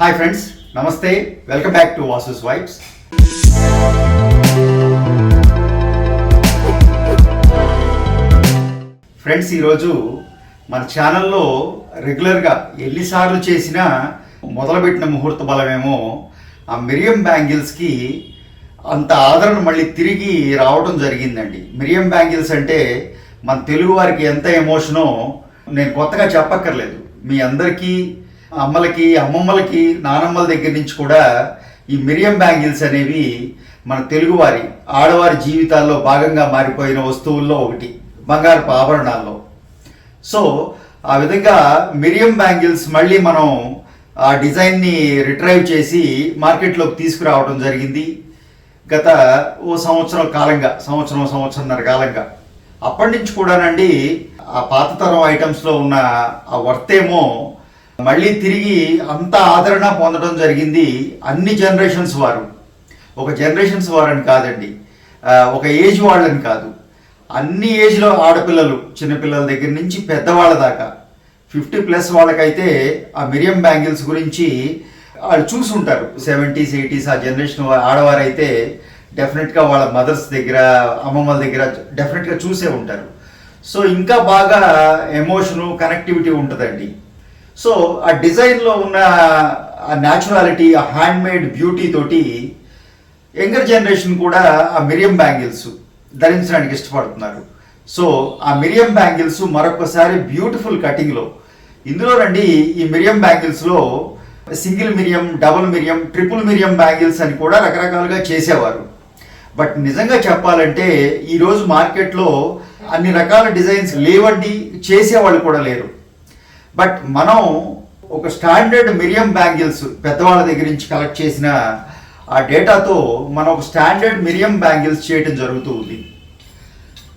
Hi friends నమస్తే. Welcome back to Vasu's vibes friends ఈరోజు మన ఛానల్లో రెగ్యులర్గా ఎన్నిసార్లు చేసినా మొదలుపెట్టిన ముహూర్త బలమేమో ఆ మిరియం బ్యాంగిల్స్కి అంత ఆదరణ మళ్ళీ తిరిగి రావడం జరిగిందండి. మిరియం బ్యాంగిల్స్ అంటే మన తెలుగు వారికి ఎంత ఎమోషనో నేను కొత్తగా చెప్పక్కర్లేదు. మీ అందరికీ అమ్మలకి అమ్మమ్మలకి నానమ్మల దగ్గర నుంచి కూడా ఈ మిరియం బ్యాంగిల్స్ అనేవి మన తెలుగువారి ఆడవారి జీవితాల్లో భాగంగా మారిపోయిన వస్తువుల్లో ఒకటి బంగారపు ఆభరణాల్లో. సో ఆ విధంగా మిరియం బ్యాంగిల్స్ మళ్ళీ మనం ఆ డిజైన్ని రిట్రైవ్ చేసి మార్కెట్లోకి తీసుకురావడం జరిగింది. గత ఓ సంవత్సరం కాలంగా సంవత్సరం సంవత్సరంన్నర కాలంగా. అప్పటి నుంచి కూడానండి ఆ పాత తరం ఐటమ్స్లో ఉన్న ఆ వర్త్ ఏమో మళ్ళీ తిరిగి అంత ఆదరణ పొందడం జరిగింది అన్ని జనరేషన్స్ వారు. ఒక జనరేషన్స్ వారని కాదండి. ఒక ఏజ్ వాళ్ళని కాదు. అన్ని ఏజ్లో ఆడపిల్లలు చిన్నపిల్లల దగ్గర నుంచి పెద్దవాళ్ళ దాకా. ఫిఫ్టీ ప్లస్ వాళ్ళకైతే ఆ మిరియం బ్యాంగిల్స్ గురించి వాళ్ళు చూసుంటారు సెవెంటీస్ ఎయిటీస్ ఆ జనరేషన్ ఆడవారైతే డెఫినెట్గా వాళ్ళ మదర్స్ దగ్గర అమ్మమ్మల దగ్గర డెఫినెట్గా చూసే ఉంటారు. సో ఇంకా బాగా ఎమోషను కనెక్టివిటీ ఉంటుందండి. సో ఆ డిజైన్లో ఉన్న ఆ న్యాచురాలిటీ ఆ హ్యాండ్ మేడ్ బ్యూటీ తోటి యంగర్ జనరేషన్ కూడా ఆ మిరియం బ్యాంగిల్స్ ధరించడానికి ఇష్టపడుతున్నారు. సో ఆ మిరియం బ్యాంగిల్స్ మరొకసారి బ్యూటిఫుల్ కటింగ్లో. ఇందులో రండి ఈ మిరియం బ్యాంగిల్స్లో సింగిల్ మిరియం డబుల్ మిరియం ట్రిపుల్ మిరియం బ్యాంగిల్స్ అని కూడా రకరకాలుగా చేసేవారు. బట్ నిజంగా చెప్పాలంటే ఈరోజు మార్కెట్లో అన్ని రకాల డిజైన్స్ లేవండి చేసేవాళ్ళు కూడా లేరు. బట్ మనం ఒక స్టాండర్డ్ మిరియం బ్యాంగిల్స్ పెద్దవాళ్ళ దగ్గర నుంచి కలెక్ట్ చేసిన ఆ డేటాతో మనం ఒక స్టాండర్డ్ మిరియం బ్యాంగిల్స్ చేయడం జరుగుతూ ఉంది.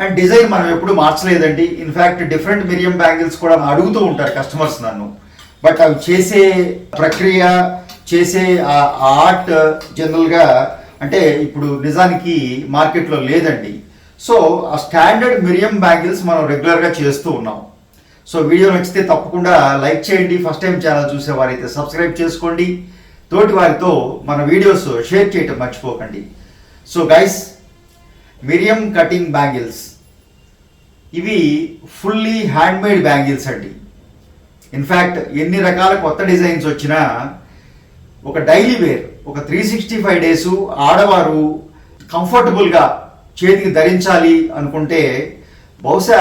అండ్ డిజైన్ మనం ఎప్పుడు మార్చలేదండి. ఇన్ఫ్యాక్ట్ డిఫరెంట్ మిరియం బ్యాంగిల్స్ కూడా అడుగుతూ ఉంటారు కస్టమర్స్ నన్ను. బట్ అవి చేసే ప్రక్రియ చేసే ఆ ఆర్ట్ జనరల్గా అంటే ఇప్పుడు నిజానికి మార్కెట్లో లేదండి. సో ఆ స్టాండర్డ్ మిరియం బ్యాంగిల్స్ మనం రెగ్యులర్గా చేస్తూ ఉన్నాం. సో వీడియో నచ్చితే తప్పకుండా లైక్ చేయండి. ఫస్ట్ టైం ఛానల్ చూసే వారైతే సబ్స్క్రైబ్ చేసుకోండి. తోటి వారితో మన వీడియోస్ షేర్ చేయటం మర్చిపోకండి. సో గైస్ మిరియం కటింగ్ బ్యాంగిల్స్ ఇవి ఫుల్లీ హ్యాండ్మేడ్ బ్యాంగిల్స్ అండి. ఇన్ఫ్యాక్ట్ ఎన్ని రకాల కొత్త డిజైన్స్ వచ్చినా ఒక డైలీ వేర్ ఒక త్రీ సిక్స్టీ ఫైవ్ డేస్ ఆడవారు కంఫర్టబుల్గా చేతికి ధరించాలి అనుకుంటే బహుశా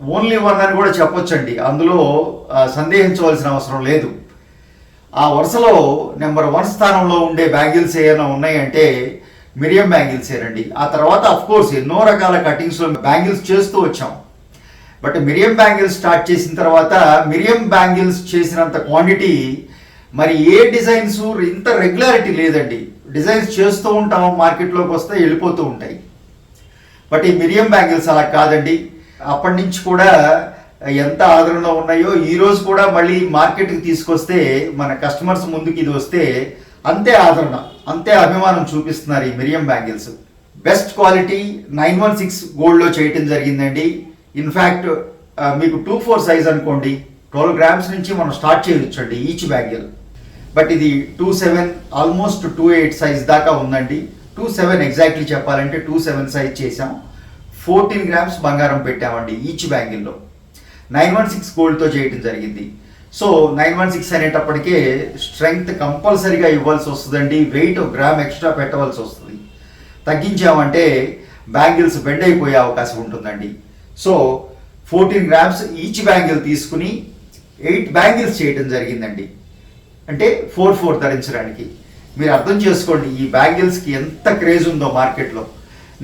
ఓన్లీ వన్ అని కూడా చెప్పొచ్చండి. అందులో సందేహించవలసిన అవసరం లేదు. ఆ వరుసలో నెంబర్ వన్ స్థానంలో ఉండే బ్యాంగిల్స్ ఏమైనా ఉన్నాయంటే మిరియం బ్యాంగిల్స్ ఏనండి. ఆ తర్వాత కోర్స్ ఎన్నో రకాల కటింగ్స్లో బ్యాంగిల్స్ చేస్తూ వచ్చాం. బట్ మిరియం బ్యాంగిల్స్ స్టార్ట్ చేసిన తర్వాత మిరియం బ్యాంగిల్స్ చేసినంత క్వాంటిటీ మరి ఏ డిజైన్స్ ఇంత రెగ్యులారిటీ లేదండి. డిజైన్స్ చేస్తూ ఉంటాం మార్కెట్లోకి వస్తే వెళ్ళిపోతూ ఉంటాయి. బట్ ఈ మిరియం బ్యాంగిల్స్ అలా కాదండి. అప్పటి నుంచి కూడా ఎంత ఆదరణలో ఉన్నాయో ఈ రోజు కూడా మళ్ళీ మార్కెట్కి తీసుకొస్తే మన కస్టమర్స్ ముందుకు ఇది వస్తే అంతే ఆదరణ అంతే అభిమానం చూపిస్తున్నారు ఈ మిరియం bangles. Best quality nine one six గోల్డ్లో చేయటం జరిగిందండి. ఇన్ఫ్యాక్ట్ మీకు టూ ఫోర్ సైజ్ అనుకోండి ట్వెల్వ్ గ్రామ్స్ నుంచి మనం స్టార్ట్ చేయొచ్చండి ఈచ్ బ్యాంగిల్. బట్ ఇది two seven almost two eight size దాకా ఉందండి. టూ సెవెన్ ఎగ్జాక్ట్లీ చెప్పాలంటే టూ సెవెన్ సైజ్ చేసాం ఫోర్టీన్ గ్రామ్స్ బంగారం పెట్టామండి ఈచ్ బ్యాంగిల్లో. నైన్ వన్ సిక్స్ గోల్డ్తో చేయటం జరిగింది. సో నైన్ వన్ సిక్స్ అనేటప్పటికే స్ట్రెంగ్త్ కంపల్సరీగా ఇవ్వాల్సి వస్తుందండి. వెయిట్ గ్రామ్ ఎక్స్ట్రా పెట్టవలసి వస్తుంది. తగ్గించామంటే బ్యాంగిల్స్ బెండ్ అయిపోయే అవకాశం ఉంటుందండి. So fourteen grams each bangle తీసుకుని ఎయిట్ బ్యాంగిల్స్ చేయడం జరిగిందండి. అంటే ఫోర్ ఫోర్ ధరించడానికి. మీరు అర్థం చేసుకోండి ఈ బ్యాంగిల్స్కి ఎంత క్రేజ్ ఉందో మార్కెట్లో.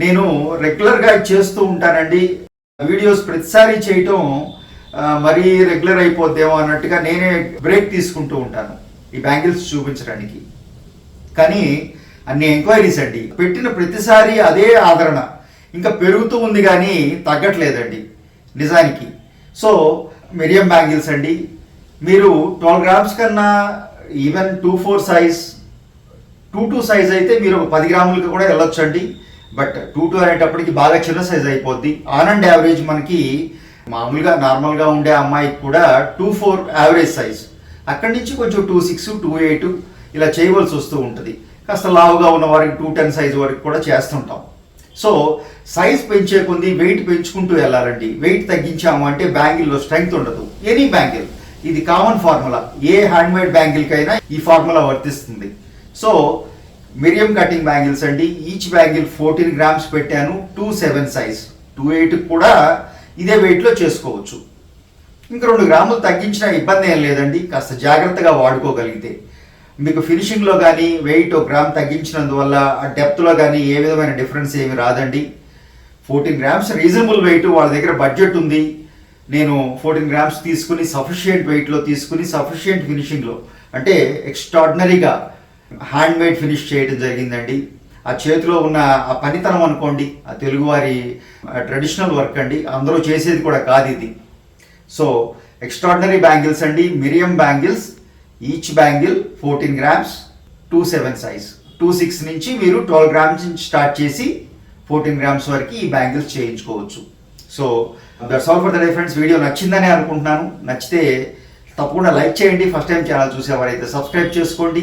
నేను రెగ్యులర్గా చేస్తూ ఉంటానండి. వీడియోస్ ప్రతిసారి చేయటం మరీ రెగ్యులర్ అయిపోద్దేమో అన్నట్టుగా నేనే బ్రేక్ తీసుకుంటూ ఉంటాను. ఈ బ్యాంగిల్స్ చూపించడానికి. కానీ అన్ని ఎంక్వైరీస్ అండి. పెట్టిన ప్రతిసారి అదే ఆదరణ. ఇంకా పెరుగుతూ ఉంది కానీ తగ్గట్లేదండి. నిజానికి. సో మిరియం బ్యాంగిల్స్ అండి. మీరు ట్వెల్వ్ గ్రామ్స్ కన్నా even two four size two two size అయితే మీరు ఒక పది గ్రాములకి కూడా వెళ్ళొచ్చండి. బట్ టూ టూ అనేటప్పటికి బాగా చిన్న సైజ్ అయిపోద్ది. ఆన్ అండ్ యావరేజ్ మనకి మామూలుగా నార్మల్గా ఉండే అమ్మాయికి కూడా టూ ఫోర్ యావరేజ్ సైజ్ అక్కడి నుంచి కొంచెం టూ సిక్స్ టూ ఎయిట్ ఇలా చేయవలసి వస్తూ ఉంటుంది. కాస్త లావుగా ఉన్న వారికి టూ టెన్ సైజ్ వరకు కూడా చేస్తుంటాం. సో సైజ్ పెంచే కొద్ది వెయిట్ పెంచుకుంటూ వెళ్ళాలండి. వెయిట్ తగ్గించాము అంటే బ్యాంగిల్లో స్ట్రెంగ్త్ ఉండదు. ఎనీ బ్యాంగిల్ ఇది కామన్ ఫార్ములా ఏ హ్యాండ్మేడ్ బ్యాంగిల్కైనా ఈ ఫార్ములా వర్తిస్తుంది. సో మిరియం కటింగ్ బ్యాంగిల్స్ అండి. ఈచ్ బ్యాంగిల్ ఫోర్టీన్ గ్రామ్స్ పెట్టాను. Two seven size. Two eight కూడా ఇదే వెయిట్లో చేసుకోవచ్చు. ఇంక రెండు గ్రాములు తగ్గించిన ఇబ్బంది ఏం లేదండి. కాస్త జాగ్రత్తగా వాడుకోగలిగితే. మీకు ఫినిషింగ్లో కానీ వెయిట్ ఒక గ్రామ్ తగ్గించినందువల్ల ఆ డెప్త్లో కానీ ఏ విధమైన డిఫరెన్స్ ఏమి రాదండి. ఫోర్టీన్ గ్రామ్స్ రీజనబుల్ వెయిట్ వాళ్ళ దగ్గర బడ్జెట్ ఉంది. నేను ఫోర్టీన్ గ్రామ్స్ తీసుకుని సఫిషియంట్ వెయిట్లో తీసుకుని సఫిషియంట్ ఫినిషింగ్లో అంటే ఎక్స్ట్రాడినరీగా హ్యాండ్ మేడ్ ఫినిష్ చేయడం జరిగిందండి. ఆ చేతిలో ఉన్న ఆ పనితనం అనుకోండి ఆ తెలుగువారి ట్రెడిషనల్ వర్క్ అండి అందరూ చేసేది కూడా కాదు ఇది. సో ఎక్స్ట్రాడినరీ బ్యాంగిల్స్ అండి మిరియం bangles each bangle fourteen grams two seven size two six నుంచి మీరు ట్వెల్వ్ గ్రామ్స్ నుంచి స్టార్ట్ చేసి ఫోర్టీన్ గ్రామ్స్ వరకు ఈ బ్యాంగిల్స్ చేయించుకోవచ్చు. So that's all for the day friends video నచ్చిందని అనుకుంటున్నాను. నచ్చితే తప్పకుండా లైక్ చేయండి. ఫస్ట్ టైం ఛానల్ చూసేవారైతే సబ్స్క్రైబ్ చేసుకోండి.